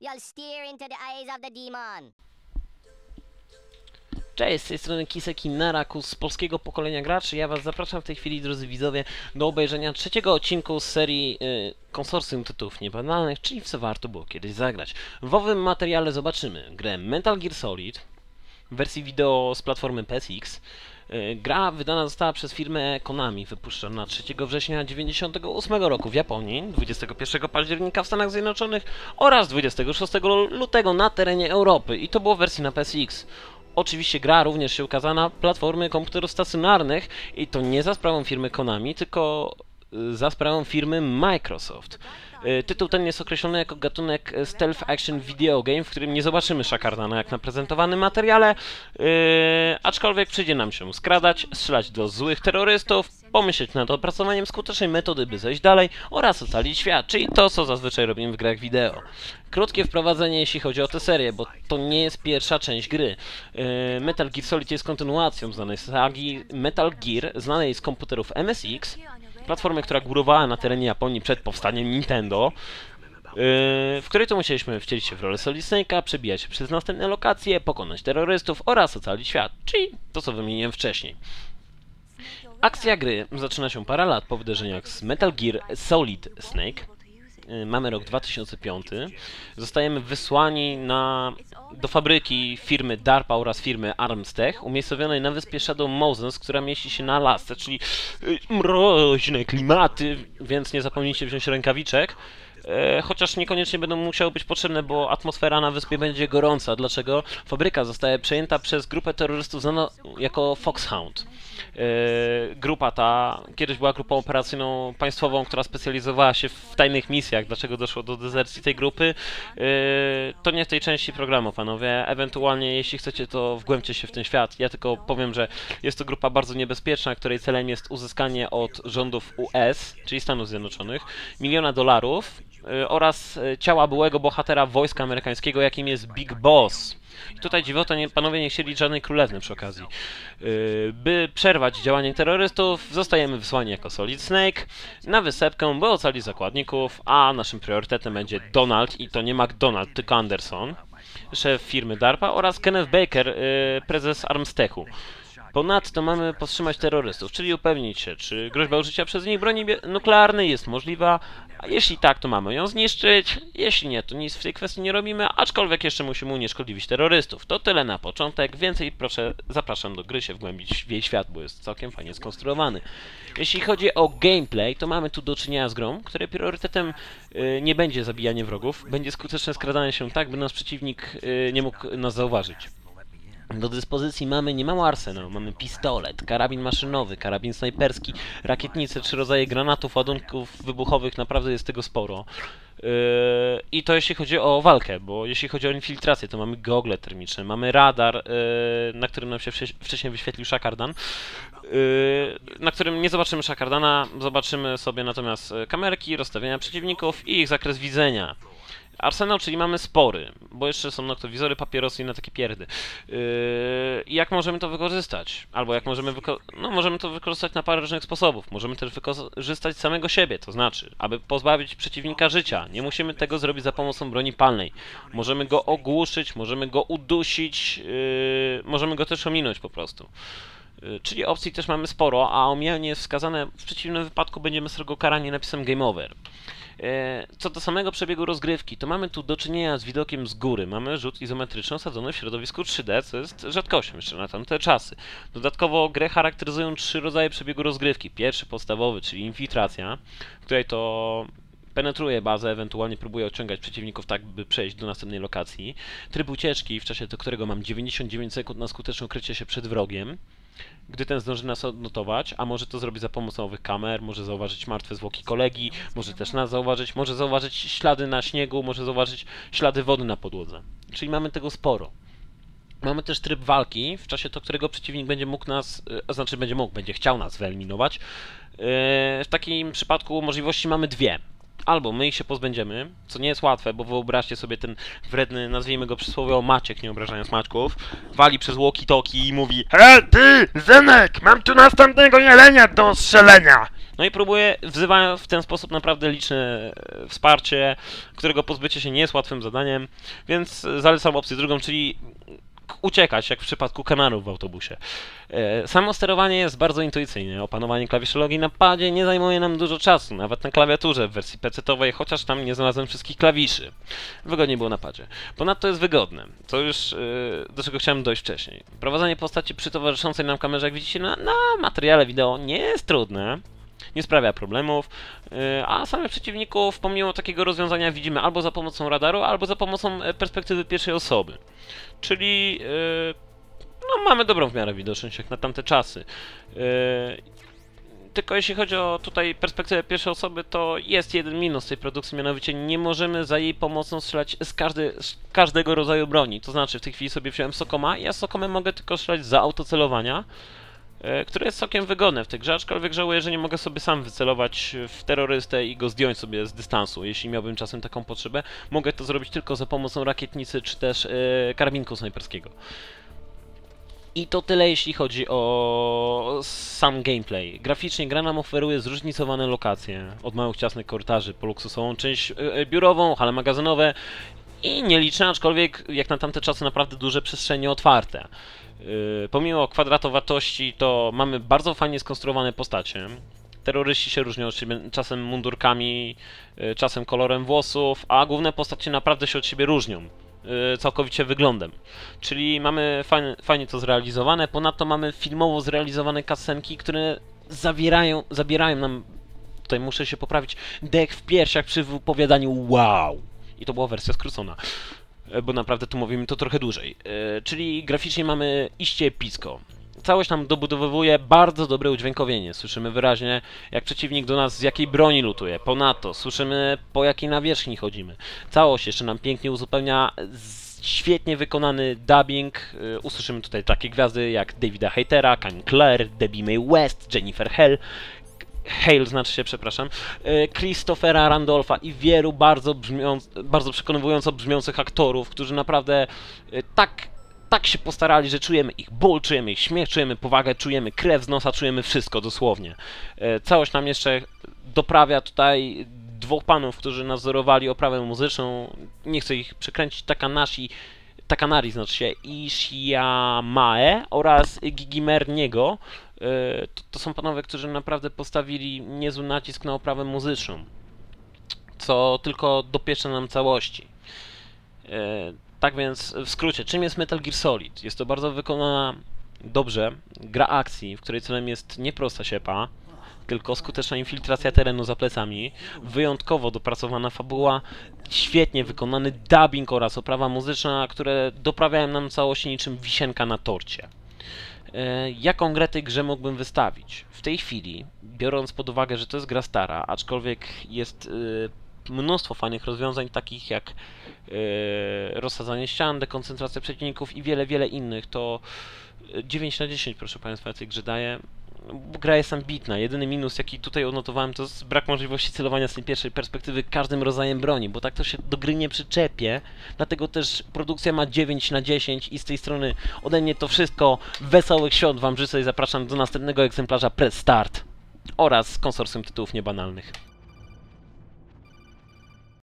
You'll steer into the eyes of the demon. Cześć, z tej strony Kisek i z polskiego pokolenia graczy. Ja was zapraszam w tej chwili, drodzy widzowie, do obejrzenia trzeciego odcinku z serii y, konsorcjum tytułów niebanalnych, czyli w co warto było kiedyś zagrać. W owym materiale zobaczymy grę Metal Gear Solid w wersji wideo z platformy PSX. Y, Gra wydana została przez firmę Konami, wypuszczona 3 września 1998 roku w Japonii, 21 października w Stanach Zjednoczonych oraz 26 lutego na terenie Europy i to było w wersji na PSX. Oczywiście gra również się ukazała na platformy komputerów stacjonarnych i to nie za sprawą firmy Konami, tylko za sprawą firmy Microsoft. Y, Tytuł ten jest określony jako gatunek y, Stealth Action Video Game, w którym nie zobaczymy Shakardana jak na prezentowanym materiale, yy, aczkolwiek przyjdzie nam się skradać, strzelać do złych terrorystów, pomyśleć nad opracowaniem skutecznej metody, by zejść dalej oraz ocalić świat, czyli to, co zazwyczaj robimy w grach wideo. Krótkie wprowadzenie, jeśli chodzi o tę serię, bo to nie jest pierwsza część gry. Metal Gear Solid jest kontynuacją znanej sagi Metal Gear, znanej z komputerów MSX, platformy, która górowała na terenie Japonii przed powstaniem Nintendo, yy, w której to musieliśmy wcielić się w rolę Solid Snake'a, przebijać się przez następne lokacje, pokonać terrorystów oraz ocalić świat, czyli to, co wymieniłem wcześniej. Akcja gry zaczyna się parę lat po wydarzeniach z Metal Gear Solid Snake. Yy, Mamy rok 2005. Zostajemy wysłani na, do fabryki firmy DARPA oraz firmy Armstech, umiejscowionej na wyspie Shadow Moses, która mieści się na Alasce, czyli yy, mroźne klimaty, więc nie zapomnijcie wziąć rękawiczek. E, chociaż niekoniecznie będą musiały być potrzebne, bo atmosfera na wyspie będzie gorąca. Dlaczego? Fabryka zostaje przejęta przez grupę terrorystów znaną jako Foxhound. E, grupa ta kiedyś była grupą operacyjną państwową, która specjalizowała się w tajnych misjach. Dlaczego doszło do dezercji tej grupy? E, to nie w tej części programu, panowie. Ewentualnie, jeśli chcecie, to wgłębcie się w ten świat. Ja tylko powiem, że jest to grupa bardzo niebezpieczna, której celem jest uzyskanie od rządów US, czyli Stanów Zjednoczonych, miliona dolarów oraz y, ciała byłego bohatera wojska amerykańskiego, jakim jest Big Boss. I tutaj dziwota, nie, panowie nie chcieli żadnej królewny przy okazji. Y, By przerwać działanie terrorystów, zostajemy wysłani jako Solid Snake na wysepkę, by ocalić zakładników, a naszym priorytetem będzie Donald i to nie McDonald, tylko Anderson, szef firmy DARPA oraz Kenneth Baker, y, prezes Armstechu. Ponadto mamy powstrzymać terrorystów, czyli upewnić się, czy groźba użycia przez nich broni nuklearnej jest możliwa, a jeśli tak, to mamy ją zniszczyć, jeśli nie, to nic w tej kwestii nie robimy, aczkolwiek jeszcze musimy unieszkodliwić terrorystów. To tyle na początek, więcej proszę, zapraszam do gry się wgłębić w jej świat, bo jest całkiem fajnie skonstruowany. Jeśli chodzi o gameplay, to mamy tu do czynienia z grą, której priorytetem y, nie będzie zabijanie wrogów, będzie skuteczne skradanie się tak, by nasz przeciwnik y, nie mógł nas zauważyć. Do dyspozycji mamy niemało arsenał. Mamy pistolet, karabin maszynowy, karabin snajperski, rakietnice, trzy rodzaje granatów, ładunków wybuchowych, naprawdę jest tego sporo. Yy, I to jeśli chodzi o walkę, bo jeśli chodzi o infiltrację, to mamy gogle termiczne, mamy radar, yy, na którym nam się wcześ- wcześniej wyświetlił Shakardan, yy, na którym nie zobaczymy Shakardana, zobaczymy sobie natomiast kamerki, rozstawienia przeciwników i ich zakres widzenia. Arsenał, czyli mamy spory, bo jeszcze są noktowizory, papierosy i na takie pierdy. Yy, jak możemy to wykorzystać? Albo jak możemy no, możemy to wykorzystać na parę różnych sposobów. Możemy też wykorzystać samego siebie, to znaczy, aby pozbawić przeciwnika życia. Nie musimy tego zrobić za pomocą broni palnej. Możemy go ogłuszyć, możemy go udusić, yy, możemy go też ominąć po prostu. Yy, Czyli opcji też mamy sporo, a omijanie jest wskazane, w przeciwnym wypadku będziemy srogo karani napisem Game Over. E, Co do samego przebiegu rozgrywki, to mamy tu do czynienia z widokiem z góry. Mamy rzut izometryczny osadzony w środowisku 3D, co jest rzadkością jeszcze na tamte czasy. Dodatkowo grę charakteryzują trzy rodzaje przebiegu rozgrywki. Pierwszy podstawowy, czyli infiltracja, w której to penetruje bazę, ewentualnie próbuje odciągać przeciwników tak, by przejść do następnej lokacji. Tryb ucieczki, w czasie do którego mam 99 sekund na skuteczne ukrycie się przed wrogiem gdy ten zdąży nas odnotować, a może to zrobić za pomocą owych kamer, może zauważyć martwe zwłoki kolegi, może też nas zauważyć, może zauważyć ślady na śniegu, może zauważyć ślady wody na podłodze. Czyli mamy tego sporo. Mamy też tryb walki, w czasie do którego przeciwnik będzie mógł nas, e, znaczy będzie mógł, będzie chciał nas wyeliminować. E, W takim przypadku możliwości mamy dwie. Albo my ich się pozbędziemy, co nie jest łatwe, bo wyobraźcie sobie ten wredny, nazwijmy go przysłowiowo Maciek, nie obrażając Maćków, wali przez walkie-talkie i mówi He, ty, Zenek, mam tu następnego jelenia do strzelenia. No i próbuję, wzywając w ten sposób naprawdę liczne e, wsparcie, którego pozbycie się nie jest łatwym zadaniem, więc zalecam opcję drugą, czyli uciekać, jak w przypadku kanarów w autobusie. E, Samo sterowanie jest bardzo intuicyjne. Opanowanie klawiszologii na padzie nie zajmuje nam dużo czasu, nawet na klawiaturze w wersji PC-owej, chociaż tam nie znalazłem wszystkich klawiszy. Wygodniej było na padzie. Ponadto jest wygodne, co już e, do czego chciałem dojść wcześniej. Prowadzenie postaci przy towarzyszącej nam kamerze, jak widzicie na, na materiale wideo, nie jest trudne. Nie sprawia problemów, e, a samych przeciwników, pomimo takiego rozwiązania, widzimy albo za pomocą radaru, albo za pomocą e, perspektywy pierwszej osoby. Czyli e, no, mamy dobrą w miarę widoczność jak na tamte czasy. Yy, tylko jeśli chodzi o tutaj perspektywę pierwszej osoby, to jest jeden minus tej produkcji, mianowicie nie możemy za jej pomocą strzelać z, każdy, z każdego rodzaju broni. To znaczy, w tej chwili sobie wziąłem Sokoma i ja Sokomem mogę tylko strzelać za autocelowania, które jest całkiem wygodne w tej grze, aczkolwiek żałuję, że nie mogę sobie sam wycelować w terrorystę i go zdjąć sobie z dystansu, jeśli miałbym czasem taką potrzebę. Mogę to zrobić tylko za pomocą rakietnicy czy też yy, karabinku snajperskiego. I to tyle jeśli chodzi o sam gameplay. Graficznie gra nam oferuje zróżnicowane lokacje, od małych ciasnych korytarzy po luksusową część e, e, biurową, hale magazynowe i nieliczne, aczkolwiek jak na tamte czasy naprawdę duże przestrzenie otwarte. Yy, Pomimo kwadratowatości to mamy bardzo fajnie skonstruowane postacie. Terroryści się różnią od siebie czasem mundurkami, yy, czasem kolorem włosów, a główne postacie naprawdę się od siebie różnią yy, całkowicie wyglądem. Czyli mamy fajnie, fajnie to zrealizowane, ponadto mamy filmowo zrealizowane kasenki, które zawierają, zabierają nam, tutaj muszę się poprawić, dech w piersiach przy wypowiadaniu wow. I to była wersja skrócona, e, bo naprawdę tu mówimy to trochę dłużej. E, Czyli graficznie mamy iście epicko. Całość nam dobudowuje bardzo dobre udźwiękowienie. Słyszymy wyraźnie, jak przeciwnik do nas z jakiej broni lutuje. Ponadto słyszymy, po jakiej nawierzchni chodzimy. Całość jeszcze nam pięknie uzupełnia świetnie wykonany dubbing. Y, Usłyszymy tutaj takie gwiazdy jak Davida Hatera, Kanye Clare, Debbie May West, Jennifer Hell, Hale znaczy się, przepraszam, y, Christophera Randolpha i wielu bardzo, brzmiąc, bardzo przekonywująco brzmiących aktorów, którzy naprawdę y, tak, tak się postarali, że czujemy ich ból, czujemy ich śmiech, czujemy powagę, czujemy krew z nosa, czujemy wszystko dosłownie. Y, Całość nam jeszcze doprawia tutaj dwóch panów, którzy nadzorowali oprawę muzyczną. Nie chcę ich przekręcić. Takanashi, Takanari znaczy się Ishiamae oraz Gigimerniego. E, To, to są panowie, którzy naprawdę postawili niezły nacisk na oprawę muzyczną, co tylko dopiecze nam całości. E, Tak więc, w skrócie, czym jest Metal Gear Solid? Jest to bardzo wykonana dobrze gra akcji, w której celem jest nie prosta siepa, tylko skuteczna infiltracja terenu za plecami, wyjątkowo dopracowana fabuła, świetnie wykonany dubbing oraz oprawa muzyczna, które doprawiają nam całość niczym wisienka na torcie. E, Jaką grę tej grze mógłbym wystawić? W tej chwili, biorąc pod uwagę, że to jest gra stara, aczkolwiek jest e, mnóstwo fajnych rozwiązań, takich jak e, rozsadzanie ścian, dekoncentracja przeciwników i wiele, wiele innych, to e, 9 na 10, proszę Państwa, tej grze daje. Gra jest ambitna. Jedyny minus, jaki tutaj odnotowałem, to jest brak możliwości celowania z tej pierwszej perspektywy każdym rodzajem broni, bo tak to się do gry nie przyczepie. Dlatego też produkcja ma 9 na 10 i z tej strony ode mnie to wszystko. Wesołych świąt Wam życzę i zapraszam do następnego egzemplarza Press Start oraz konsorcjum tytułów niebanalnych.